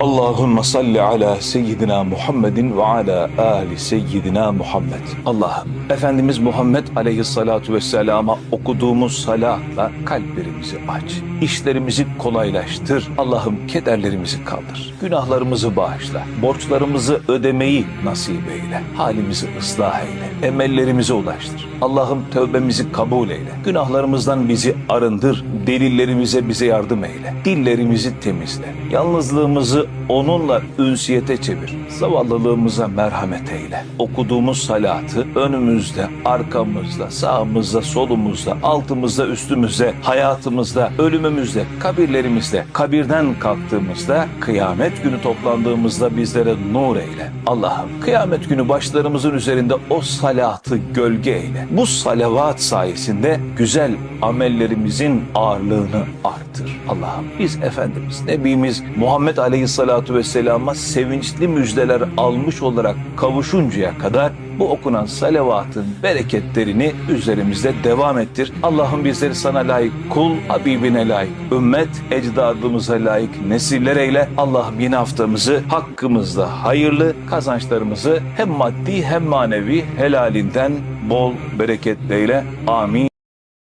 Allahümme salli ala seyyidina Muhammedin ve ala ali seyyidina Muhammed. Allah'ım Efendimiz Muhammed aleyhissalatu vesselama okuduğumuz salatla kalplerimizi aç. işlerimizi kolaylaştır. Allah'ım kederlerimizi kaldır. Günahlarımızı bağışla. Borçlarımızı ödemeyi nasip eyle. Halimizi ıslah eyle. Emellerimize ulaştır. Allah'ım tövbemizi kabul eyle. Günahlarımızdan bizi arındır. Delillerimize bize yardım eyle. Dillerimizi temizle. Yalnızlığımızı onunla ünsiyete çevir. Zavallılığımıza merhamet eyle. Okuduğumuz salatı önümüzde, arkamızda, sağımızda, solumuzda, altımızda, üstümüzde, hayatımızda, ölümümüzde, kabirlerimizde, kabirden kalktığımızda, kıyamet günü toplandığımızda bizlere nur eyle. Allah'ım kıyamet günü başlarımızın üzerinde o salatı gölge eyle. Bu salavat sayesinde güzel amellerimizin ağırlığını artır. Allah'ım biz Efendimiz, Nebimiz Muhammed Aleyhisselatu Vesselam'a sevinçli müjdeler almış olarak kavuşuncaya kadar bu okunan salavatın bereketlerini üzerimizde devam ettir. Allah'ım bizleri sana layık kul, Habibine layık ümmet, ecdadımıza layık nesiller eyle. Allah'ım yeni haftamızı hakkımızda hayırlı kazançlarımızı hem maddi hem manevi helalinden bol bereketleyle. Amin.